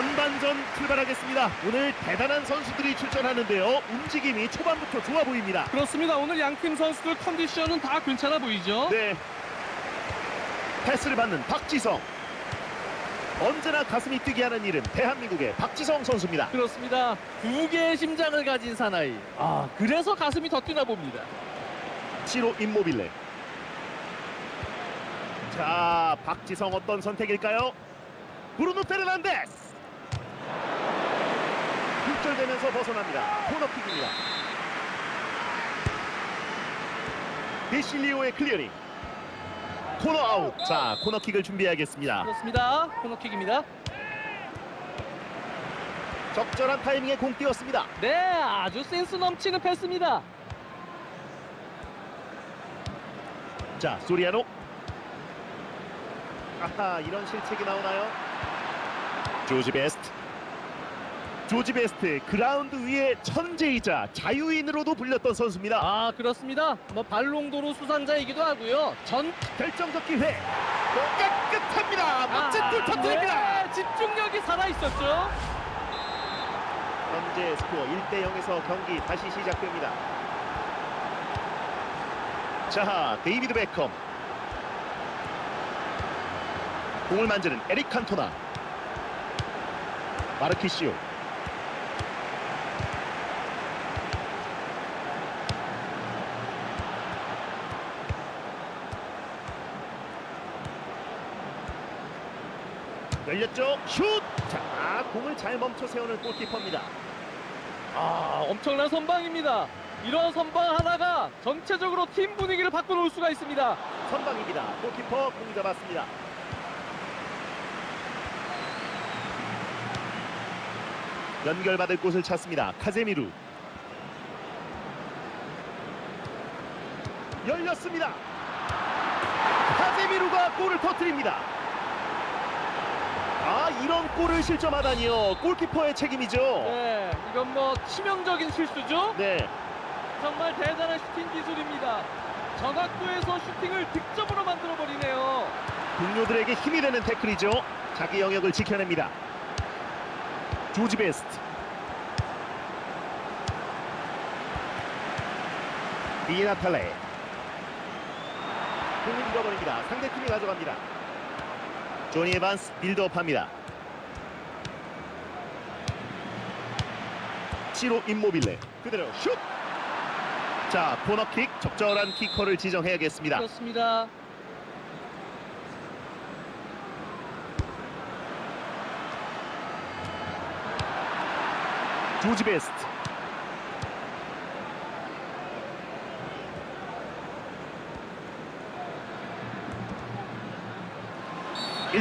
전반전 출발하겠습니다. 오늘 대단한 선수들이 출전하는데요. 움직임이 초반부터 좋아 보입니다. 그렇습니다. 오늘 양팀 선수들 컨디션은 다 괜찮아 보이죠? 네. 패스를 받는 박지성. 언제나 가슴이 뛰게 하는 이름 대한민국의 박지성 선수입니다. 그렇습니다. 두 개의 심장을 가진 사나이. 아, 그래서 가슴이 더 뛰나 봅니다. 시로 임모빌레. 자, 박지성 어떤 선택일까요? 브루노 페르난데스. 굴절되면서 벗어납니다. 코너킥입니다. 데실리오의 클리어링. 코너 아웃. 자, 코너킥을 준비하겠습니다. 그렇습니다. 코너킥입니다. 적절한 타이밍에 공 띄웠습니다. 네, 아주 센스 넘치는 패스입니다. 자, 소리아노. 아하, 이런 실책이 나오나요? 조지 베스트. 조지 베스트 그라운드 위의 천재이자 자유인으로도 불렸던 선수입니다. 아, 그렇습니다. 뭐 발롱도로 수상자이기도 하고요. 전 결정적 기회. 깨끗합니다. 멋진 골 터뜨립니다. 네, 집중력이 살아 있었죠. 현재 스코어 1대 0에서 경기 다시 시작됩니다. 자, 데이비드 베컴. 공을 만지는 에릭 칸토나. 마르키시오. 열렸죠? 슛! 자, 공을 잘 멈춰 세우는 골키퍼입니다. 아, 엄청난 선방입니다. 이런 선방 하나가 전체적으로 팀 분위기를 바꿔놓을 수가 있습니다. 선방입니다. 골키퍼 공 잡았습니다. 연결받을 곳을 찾습니다. 카제미루. 열렸습니다. 카제미루가 골을 터뜨립니다. 아 이런 골을 실점하다니요. 골키퍼의 책임이죠. 네, 이건 뭐 치명적인 실수죠. 네. 정말 대단한 슈팅 기술입니다. 저각도에서 슈팅을 득점으로 만들어 버리네요. 동료들에게 힘이 되는 태클이죠. 자기 영역을 지켜냅니다. 조지 베스트. 디나탈레. 공을 잃어버립니다. 상대팀이 가져갑니다. 조니 에반스 빌드업합니다. 시로 임모빌레 그대로 슛! 자 코너킥 적절한 키커를 지정해야겠습니다. 그렇습니다. 조지 베스트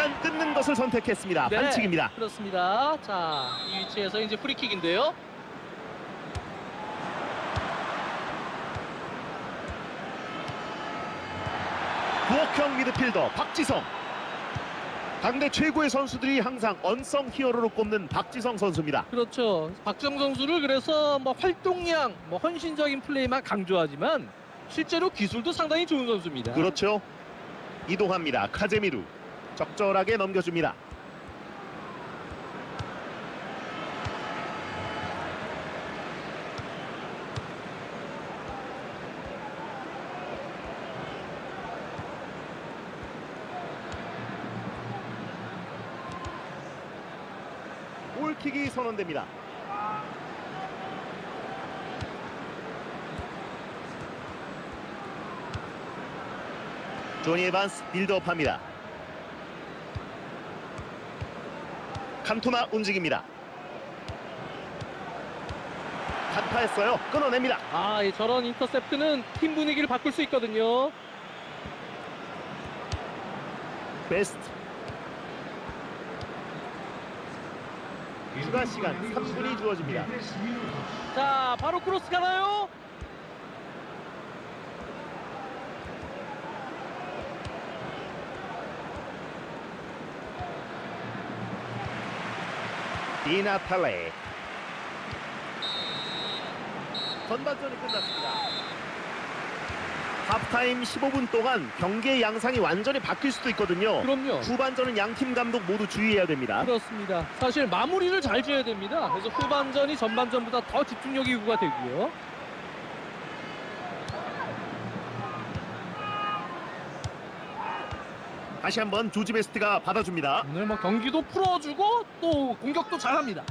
일단 끊는 것을 선택했습니다. 네, 반칙입니다. 그렇습니다. 자, 이 위치에서 이제 프리킥인데요. 부엌형 미드필더 박지성 당대 최고의 선수들이 항상 언성 히어로로 꼽는 박지성 선수입니다. 그렇죠. 박정 선수를 그래서 뭐 활동량, 뭐 헌신적인 플레이만 강조하지만 실제로 기술도 상당히 좋은 선수입니다. 그렇죠. 이동합니다. 카제미루 적절하게 넘겨줍니다. 골킥이 선언됩니다. 조니 에반스 빌드업합니다. 칸토나 움직입니다. 간파했어요. 끊어냅니다. 아, 이 저런 인터셉트는 팀 분위기를 바꿀 수 있거든요. 베스트. 추가 시간 3분이 주어집니다. 자, 바로 크로스 가나요? 디나탈레. 전반전이 끝났습니다. 하프타임 15분 동안 경기의 양상이 완전히 바뀔 수도 있거든요. 그럼요. 후반전은 양 팀 감독 모두 주의해야 됩니다. 그렇습니다. 사실 마무리를 잘 줘야 됩니다. 그래서 후반전이 전반전보다 더 집중력이 요구가 되고요. 다시 한번 조지 베스트가 받아줍니다. 오늘 뭐 경기도 풀어주고 또 공격도 잘합니다.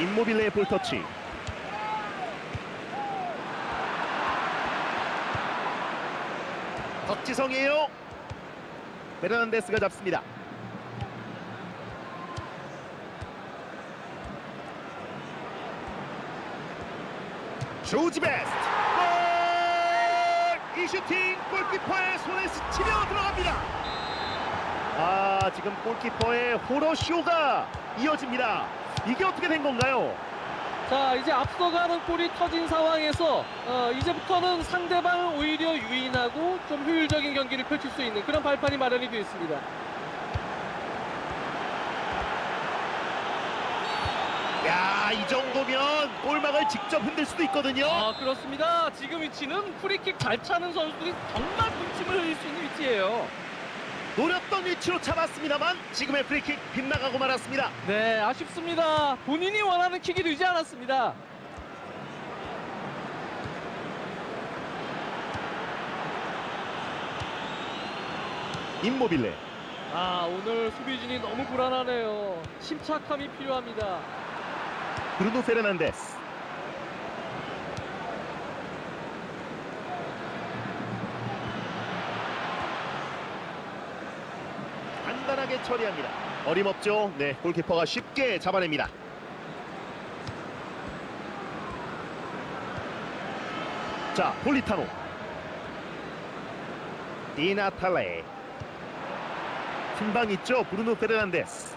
인모빌레의 볼터치. 덕지성이에요. 베르난데스가 잡습니다. 조지 베스트. 골! 이 슈팅 골키퍼의 손에 스치며 들어갑니다. 아 지금 골키퍼의 호러쇼가 이어집니다. 이게 어떻게 된 건가요? 자 이제 앞서가는 골이 터진 상황에서 어, 이제부터는 상대방을 오히려 유인하고 좀 효율적인 경기를 펼칠 수 있는 그런 발판이 마련이 되어 있습니다. 야, 이 정도면 골망을 직접 흔들 수도 있거든요. 아 그렇습니다. 지금 위치는 프리킥 잘 차는 선수들이 정말 군침을 흘릴 수 있는 위치예요. 노렸던 위치로 잡았습니다만 지금의 프리킥 빗나가고 말았습니다. 네 아쉽습니다. 본인이 원하는 킥이 되지 않았습니다. 인모빌레. 아 오늘 수비진이 너무 불안하네요. 침착함이 필요합니다. 브루노 페르난데스. 간단하게 처리합니다. 어림없죠. 네, 골키퍼가 쉽게 잡아냅니다. 자, 폴리타노. 디나탈레. 팀방 있죠. 브루노 페르난데스.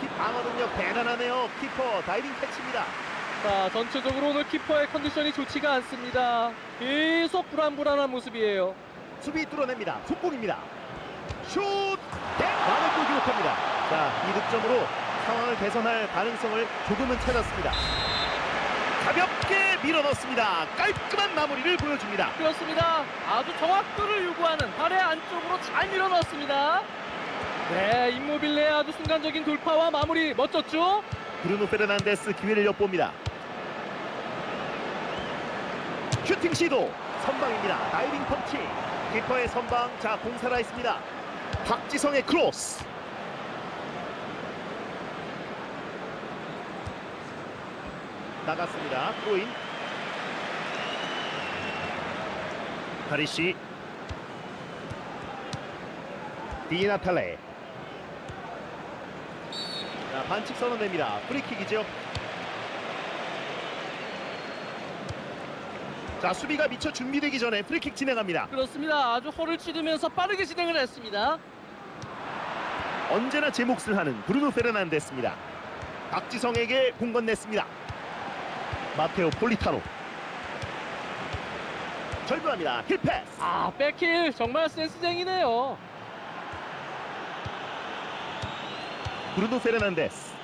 키 방어 능력 대단하네요. 키퍼 다이빙 캐치입니다. 자 전체적으로 오늘 키퍼의 컨디션이 좋지가 않습니다. 계속 불안불안한 모습이에요. 수비 뚫어냅니다. 속공입니다. 슛! 네, 많은 골 기록합니다. 자, 이 득점으로 상황을 개선할 가능성을 조금은 찾았습니다. 가볍게 밀어넣습니다. 깔끔한 마무리를 보여줍니다. 그렇습니다. 아주 정확도를 요구하는 발의 안쪽으로 잘 밀어넣었습니다. 네, 임모빌레의 아주 순간적인 돌파와 마무리 멋졌죠? 브루노 페르난데스 기회를 엿봅니다. 슈팅 시도 선방입니다. 다이빙 펀치. 키퍼의 선방. 자, 공 살아 있습니다. 박지성의 크로스. 나갔습니다. 프로인. 파리시. 디나탈레. 자, 반칙 선언됩니다. 프리킥이죠. 자, 수비가 미처 준비되기 전에 프리킥 진행합니다. 그렇습니다. 아주 허를 찌르면서 빠르게 진행을 했습니다. 언제나 제 몫을 하는 브루노 페르난데스입니다. 박지성에게 공 건넸습니다. 마테오 폴리타노. 절규합니다. 힐패스. 아, 백힐 정말 센스쟁이네요. 브루노 페르난데스.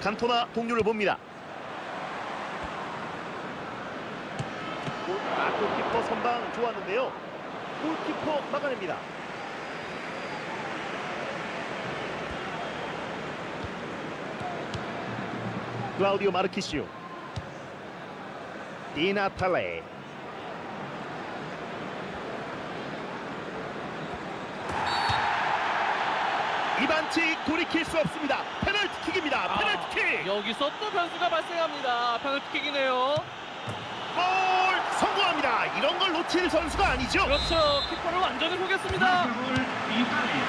칸토나 동료를 봅니다. 골- 아, 골키퍼 선방 좋았는데요. 골키퍼 막아냅니다. 클라우디오 마르키시오. 디나탈레. 이 반칙 돌이킬 수 없습니다. 페널티킥입니다. 아, 페널티킥. 여기서 또 변수가 발생합니다. 페널티킥이네요. 골 성공합니다. 이런 걸 놓칠 선수가 아니죠. 그렇죠. 키퍼를 완전히 보겠습니다.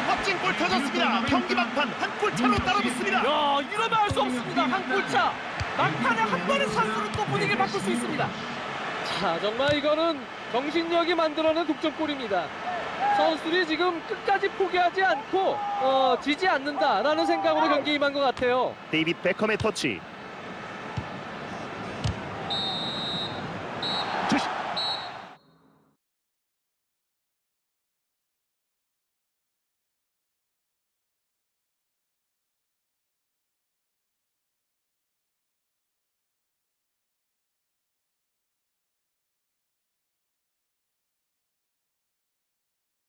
멋진 골 터졌습니다. 경기 막판 한 골 차로 따라붙습니다. 야, 이러면 알수 없습니다. 한 골 차. 막판에 한 번의 찬스로 또 분위기를 바꿀 수 있습니다. 자, 정말 이거는 정신력이 만들어낸 독점골입니다. 선수들이 지금 끝까지 포기하지 않고 어, 지지 않는다라는 생각으로 경기에 임한 것 같아요. 데이빗 베컴의 터치.